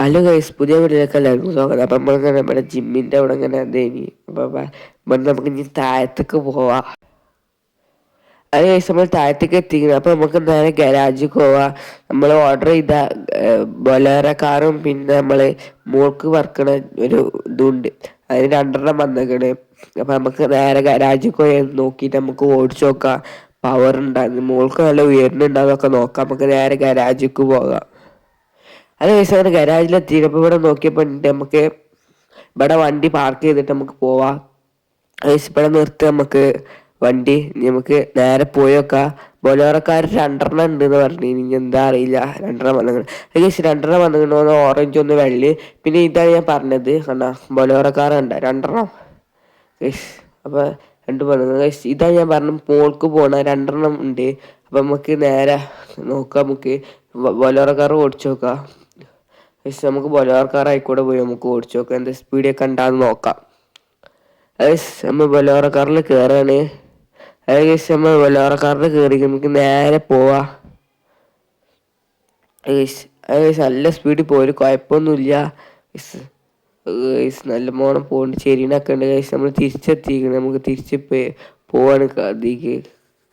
Hello guys പുതിയ വീട്ടിലേക്ക് എല്ലാവർക്കും സ്വാഗതം. അപ്പം നമ്മളിങ്ങനെ നമ്മുടെ ജിമ്മിന്റെ അവിടെ ഇങ്ങനെ എന്തേനി അപ്പം ഇവിടെ നമുക്ക് ഇനി താഴത്തേക്ക് പോവാം. അത് കഴിച്ച് നമ്മൾ താഴത്തേക്ക് എത്തിക്കുന്നത് അപ്പം നമുക്ക് നേരെ ഗരാജിൽ പോവാം. നമ്മൾ ഓർഡർ ചെയ്ത ബൊലേറ കാറും പിന്നെ നമ്മൾ മോൾക്ക് വർക്കണ ഒരു ഇതുണ്ട്. അതിന് രണ്ടെണ്ണം വന്നേക്കണ്. അപ്പം നമുക്ക് നേരെ ഗരാജിൽ പോയി നോക്കിയിട്ട് നമുക്ക് ഓടിച്ചു നോക്കാം. പവർ ഉണ്ടാകും മോൾക്ക് നല്ല ഉയർന്നുണ്ടാകുന്നൊക്കെ നോക്കാം. നമുക്ക് നേരെ ഗരാജിക്ക് പോകാം. അത് ദിവസം ഗരാജിലെത്തിയപ്പോൾ ഇവിടെ നോക്കിയപ്പോൾ നമുക്ക് ഇവിടെ വണ്ടി പാർക്ക് ചെയ്തിട്ട് നമുക്ക് പോവാം. ഇവിടെ നിർത്തി നമുക്ക് വണ്ടി. നമുക്ക് നേരെ പോയി നോക്കാം. ബൊലോറക്കാർ രണ്ടെണ്ണം ഉണ്ട് എന്ന് പറഞ്ഞു. ഇനി എന്താ അറിയില്ല. രണ്ടെണ്ണം വന്നു ഏകദേശം രണ്ടെണ്ണം വന്നിട്ടുണ്ടോ ഓറഞ്ച് ഒന്ന് വെള്ളി. പിന്നെ ഇതാണ് ഞാൻ പറഞ്ഞത്. കണ്ടാ? ബൊലോറക്കാർ ഉണ്ട് രണ്ടെണ്ണം. അപ്പോൾ രണ്ട് വന്നു. ഇതാണ് ഞാൻ പറഞ്ഞു പോൾക്ക് പോണ രണ്ടെണ്ണം ഉണ്ട്. അപ്പം നമുക്ക് നേരെ നോക്കാം. നമുക്ക് ബൊലോറക്കാർ ഓടിച്ചു നോക്കാം. പക്ഷെ നമുക്ക് ബൊലോറക്കാറായിക്കൂടെ പോയി നമുക്ക് ഓടിച്ചു നോക്കാം എന്താ സ്പീഡൊക്കെ ഉണ്ടാന്ന് നോക്കാം. നമ്മൾ ബൊലോറക്കാറിൽ കയറാണ് ജസ്റ്റ് നമ്മൾ കാറിൽ കയറി നമുക്ക് നേരെ പോവാ. നല്ല സ്പീഡിൽ പോയി. കുഴപ്പമൊന്നുമില്ല. നല്ല മോണം പോകണ്ട് ചെരീനൊക്കെ ഉണ്ട്. നമ്മൾ തിരിച്ചെത്തിക്കണം നമുക്ക് തിരിച്ച് പോവാണ് അതിക്ക്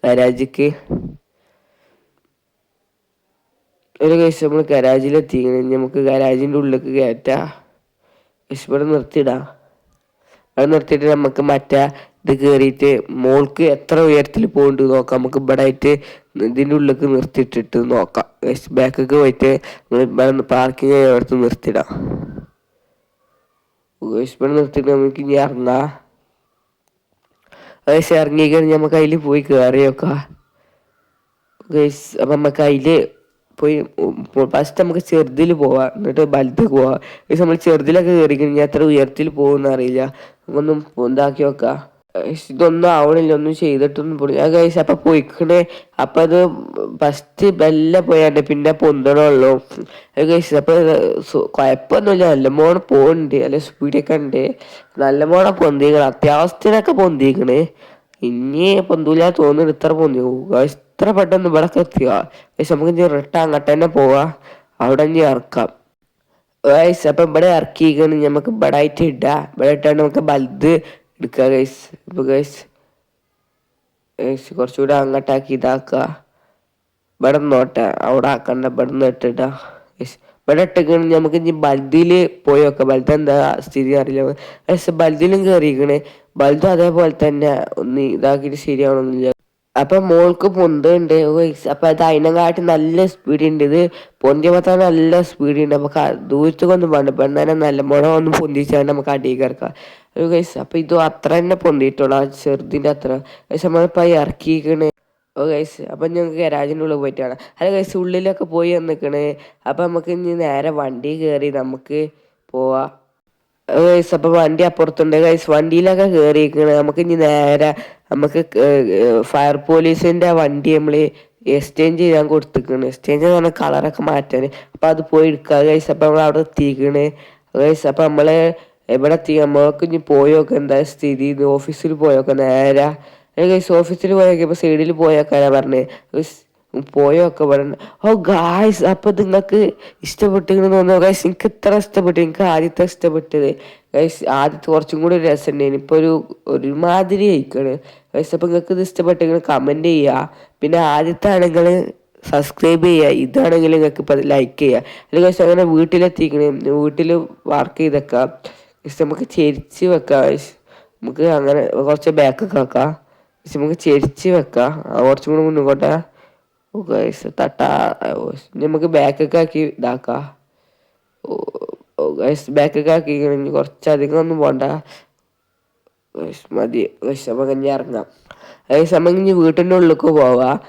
കരാജിക്ക് ഒരു കേസ് നമ്മൾ ഗരാജിലെത്തി നമുക്ക് ഗരാജിന്റെ ഉള്ളിലേക്ക് കയറ്റാം ഇവിടെ നിർത്തിയിടാം. അത് നിർത്തിയിട്ട് നമുക്ക് മറ്റേ ഇത് കയറിയിട്ട് മോൾക്ക് എത്ര ഉയരത്തിൽ പോകുന്നുണ്ട് നോക്കാം. നമുക്ക് ഇവിടെ ആയിട്ട് ഇതിന്റെ ഉള്ളിലേക്ക് നിർത്തിയിട്ടിട്ട് നോക്കാം. ബാക്കൊക്കെ പോയിട്ട് നമ്മൾ പാർക്കിംഗ് എടുത്ത് നിർത്തിയിടാം. ഇവിടെ നിർത്തിയിട്ട് നമുക്ക് ഇനി ഇറങ്ങാം. ഇറങ്ങിക്കഴിഞ്ഞാൽ നമുക്ക് അതിൽ പോയി കയറി നോക്കാം അപ്പം നമുക്ക് അതിൽ പോയി ഫസ്റ്റ് നമുക്ക് ചെറുതിൽ പോവാം. എന്നിട്ട് വലുതേക്ക് പോവാം. പക്ഷെ നമ്മൾ ചെറുതിലൊക്കെ കയറി കഴിഞ്ഞാൽ എത്ര ഉയരത്തിൽ പോകുമെന്ന് അറിയില്ല. നമുക്കൊന്നും ഇതാക്കി വെക്കാം ഇതൊന്നും ആവണില്ല. ഒന്നും ചെയ്തിട്ടൊന്നും പോയി ആ കഴിച്ച് അപ്പം പോയിക്കണേ. അപ്പം അത് ഫസ്റ്റ് ബെല്ല പോയാണ്ട് പിന്നെ പൊന്തണുള്ളൂ. അത് കഴിച്ചത് അപ്പം കുഴപ്പമൊന്നുമില്ല നല്ല മോണം പോകുന്നുണ്ട് നല്ല സ്പീഡൊക്കെ ഉണ്ട് നല്ല മോണം പൊന്തിക്കണം. അത്യാവശ്യത്തിനൊക്കെ പൊന്തിക്കണേ. ഇനി പൊന്തൂല തോന്നുന്നു ഇത്ര പൊന്തി. ഇത്ര പെട്ടെന്ന് ഇവിടെ എത്തിയ? പക്ഷെ നമുക്ക് ഇനി റിട്ടേൺ അങ്ങോട്ട് തന്നെ പോവാ. അവിടെ ഇനി ഇറക്കാം. ഗൈസ് അപ്പം ഇവിടെ ഇറക്കിയിരിക്കണം നമുക്ക് ഇവിടെ ആയിട്ട് ഇടാം. ഇവിടെ ഇട്ടാണ് നമുക്ക് ബൽദ് എടുക്കുക ഗൈസ് ഇപ്പൊ ഗൈസ് ഗൈസ് കുറച്ചുകൂടെ അങ്ങോട്ടാക്കി ഇതാക്കുക. ഇവിടെ നോട്ടെ അവിടെ ആക്കണ്ട. ഇവിടെ നിന്ന് ഇട്ടിടാ ഗൈസ് ഇവിടെ ഇട്ടിക്കണ് നമുക്ക് ഇനി ബൽദിയിൽ പോയി നോക്കാം. ബൽദ് എന്താ സ്ഥിതി അറിയില്ല. പക്ഷെ ബൽദിലും കയറിയിരിക്കണേ. ബൽദും അതേപോലെ തന്നെ. ഒന്ന് ഇതാക്കിയിട്ട് ശരിയാവണമെന്നില്ല അപ്പൊ മോൾക്ക് പൊന്തുണ്ട്. അപ്പൊ അത് അതിനെക്കാട്ടി നല്ല സ്പീഡ് ഉണ്ട്. ഇത് പൊന്തി മാത്രം നല്ല സ്പീഡ് ഉണ്ട്. നമുക്ക് ദൂരത്തേക്കൊന്നും വേണ്ട പെണ്ണനെ നല്ല മുഴ ഒന്ന് പൊന്തിച്ചാൽ നമുക്ക് അടിയിൽ കിടക്കാം കൈസ് അപ്പൊ ഇത് അത്ര തന്നെ പൊന്തിയിട്ടുള്ളൂ. ചെറുതിന്റെ അത്ര. പക്ഷെ നമ്മളിപ്പോ ഇറക്കിയിരിക്കണേ. ഓ ഗൈസ് അപ്പം ഞങ്ങൾക്ക് ഗരാജിന്റെ ഉള്ളിൽ പോയിട്ടാണ് അല്ല ഗൈസ് ഉള്ളിലൊക്കെ പോയി വന്നിക്കണ് അപ്പം നമുക്ക് ഇനി നേരെ വണ്ടി കയറി നമുക്ക് പോവാം. ഗൈസ് അപ്പം വണ്ടി അപ്പുറത്തുണ്ട്. ഗൈസ് വണ്ടിയിലൊക്കെ കയറിയിരിക്കണ് നമുക്ക് ഇനി നേരെ നമുക്ക് ഫയർ പോലീസിന്റെ വണ്ടി നമ്മൾ എക്സ്ചേഞ്ച് ചെയ്യാൻ കൊടുത്തിരിക്കണ് എക്സ്ചേഞ്ച് എന്ന് പറഞ്ഞാൽ കളറൊക്കെ മാറ്റാൻ അപ്പം അത് പോയി എടുക്കുക ഗൈസ് അപ്പോൾ നമ്മൾ അവിടെ എത്തിക്കണ്. ഗൈസ് അപ്പോൾ നമ്മൾ എവിടെ എത്തി? നമ്മൾക്ക് ഇനി പോയൊക്കെ എന്താ സ്ഥിതി? ഓഫീസിൽ പോയൊക്കെ നേരെ. കഴിച്ച് ഓഫീസിൽ പോയൊക്കെ സൈഡിൽ പോയൊക്കെ പറഞ്ഞത് പോയൊക്കെ പറഞ്ഞു ഓ ഗായ്സ് അപ്പൊ നിങ്ങൾക്ക് ഇഷ്ടപ്പെട്ടിങ്ങനെ തോന്നുന്നു ഗൈസ് എനിക്ക് ഇത്ര ഇഷ്ടപ്പെട്ടു. എനിക്ക് ആദ്യത്തെ ഇഷ്ടപ്പെട്ടത്. ഗൈസ് ആദ്യത്തെ കുറച്ചും കൂടി രസമുണ്ടായിരുന്നു ഇപ്പൊ ഒരു ഒരുമാതിരി ആയിക്കാണ്. ഗൈസ് അപ്പൊ നിങ്ങൾക്ക് ഇത് ഇഷ്ടപ്പെട്ടെങ്കിൽ കമന്റ് ചെയ്യുക പിന്നെ ആദ്യത്തെ ആണെങ്കിൽ സബ്സ്ക്രൈബ് ചെയ്യുക ഇതാണെങ്കിൽ നിങ്ങൾക്ക് ഇപ്പൊ ലൈക്ക് ചെയ്യുക അല്ലെങ്കിൽ ഗൈസ് അങ്ങനെ വീട്ടിലെത്തിക്കണേ. വീട്ടിൽ വർക്ക് ചെയ്തേക്കാം. ഗൈസ് നമുക്ക് ചെരിച്ച് വെക്കാം നമുക്ക് അങ്ങനെ കുറച്ച് ബാക്കൊക്കെ വെക്കാം. നമുക്ക് ചെരിച്ച് വെക്കാം. കുറച്ചും കൂടി മുന്നോട്ടെ. ഗൈസ് തട്ടാ. നമുക്ക് ബാക്കൊക്കെ ആക്കി ഇതാക്കാം. ഗൈസ് ബാക്കൊക്കെ ആക്കി കുറച്ചധികം ഒന്നും പോണ്ട. മതി. ഗൈസ് നമുക്ക് ഇനി ഇറങ്ങാം. ഗൈസ് നമുക്ക് ഇനി വീട്ടിന്റെ ഉള്ളിലേക്ക് പോവാം.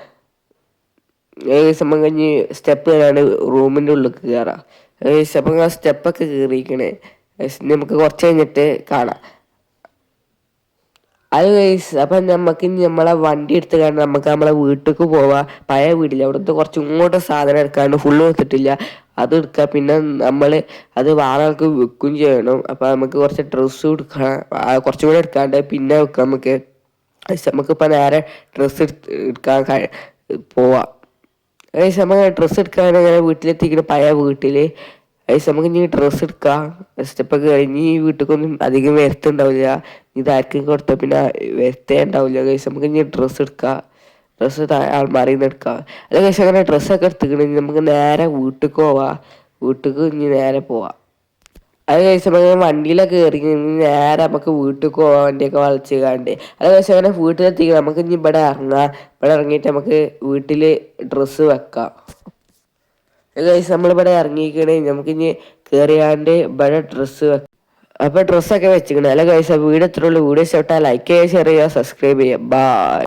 ഗൈസ് നമുക്ക് ഇനി സ്റ്റെപ്പ് കയറാണ് റൂമിന്റെ ഉള്ളിലേക്ക് കയറാം ഗൈസ് അപ്പം ആ സ്റ്റെപ്പൊക്കെ കയറിയിരിക്കണേ നമുക്ക് കുറച്ച് കഴിഞ്ഞിട്ട് കാണാം. അത് കഴിച്ച് അപ്പം നമുക്ക് നമ്മളെ വണ്ടി എടുത്ത് കാരണം നമുക്ക് നമ്മളെ വീട്ടിലേക്ക് പോവാം. പഴയ വീട്ടിൽ അവിടുത്തെ കുറച്ച് ഇങ്ങോട്ട് സാധനം എടുക്കാണ്ട് ഫുള്ള് എടുത്തിട്ടില്ല. അത് എടുക്കുക പിന്നെ നമ്മൾ അത് വാളകൾക്ക് വിൽക്കും ചെയ്യണം. അപ്പം നമുക്ക് കുറച്ച് ഡ്രസ്സ് എടുക്കണം കുറച്ചും കൂടെ എടുക്കാണ്ട് പിന്നെ വെക്കാം നമുക്ക് നമുക്കിപ്പോൾ നേരെ ഡ്രസ്സ് എടുക്കാൻ പോവാം. ഏകദേശം നമ്മൾ ഡ്രസ്സ് എടുക്കാൻ അങ്ങനെ വീട്ടിലെത്തിക്കുന്ന പഴയ വീട്ടിൽ ഗൈസ് നമുക്ക് ഇനി ഡ്രസ്സ് എടുക്കാം. സ്റ്റെപ്പൊക്കെ കഴിഞ്ഞ് ഈ വീട്ടിലേക്കൊന്നും അധികം വരുത്തുണ്ടാവില്ല. ഇതാർക്കും കൊടുത്ത പിന്നെ വരുത്തേ ഉണ്ടാവില്ല ഗൈസ് നമുക്ക് ഇനി ഡ്രസ്സ് എടുക്കാം. ഡ്രസ്സ് ആൾമാറിയിൽ നിന്ന് എടുക്കാം. അല്ല ഗൈസ് അങ്ങനെ ഡ്രസ്സൊക്കെ എടുത്തിക്കണെങ്കിൽ നമുക്ക് നേരെ വീട്ടിലേക്ക് പോവാം. വീട്ടിലേക്ക് ഇനി നേരെ പോവാം. അത് കഴിച്ച് നമുക്ക് വണ്ടിയിലൊക്കെ കയറി നേരെ നമുക്ക് വീട്ടിൽ പോകാൻ വണ്ടിയൊക്കെ വളച്ച് കാണ്ട്. അത് കഴിച്ച് അങ്ങനെ വീട്ടിലെത്തി നമുക്ക് ഇനി ഇവിടെ ഇറങ്ങാം. ഇവിടെ ഇറങ്ങിയിട്ട് നമുക്ക് വീട്ടിൽ ഡ്രസ്സ് വെക്കാം. കഴിച്ച് നമ്മളിവിടെ ഇറങ്ങിക്കണേ നമുക്ക് ഇനി കയറിയാണ്ട് ഇവിടെ ഡ്രസ്സ് അപ്പൊ അപ്പോൾ ഡ്രസ്സൊക്കെ വെച്ചിക്കണേ അല്ല ഗൈസ് വീട് എത്ര ഉള്ളൂ. വീഡിയോ ഇഷ്ടപ്പെട്ടാൽ ലൈക്ക് ചെയ്യുക ഷെയർ ചെയ്യുക സബ്സ്ക്രൈബ് ചെയ്യുക. ബൈ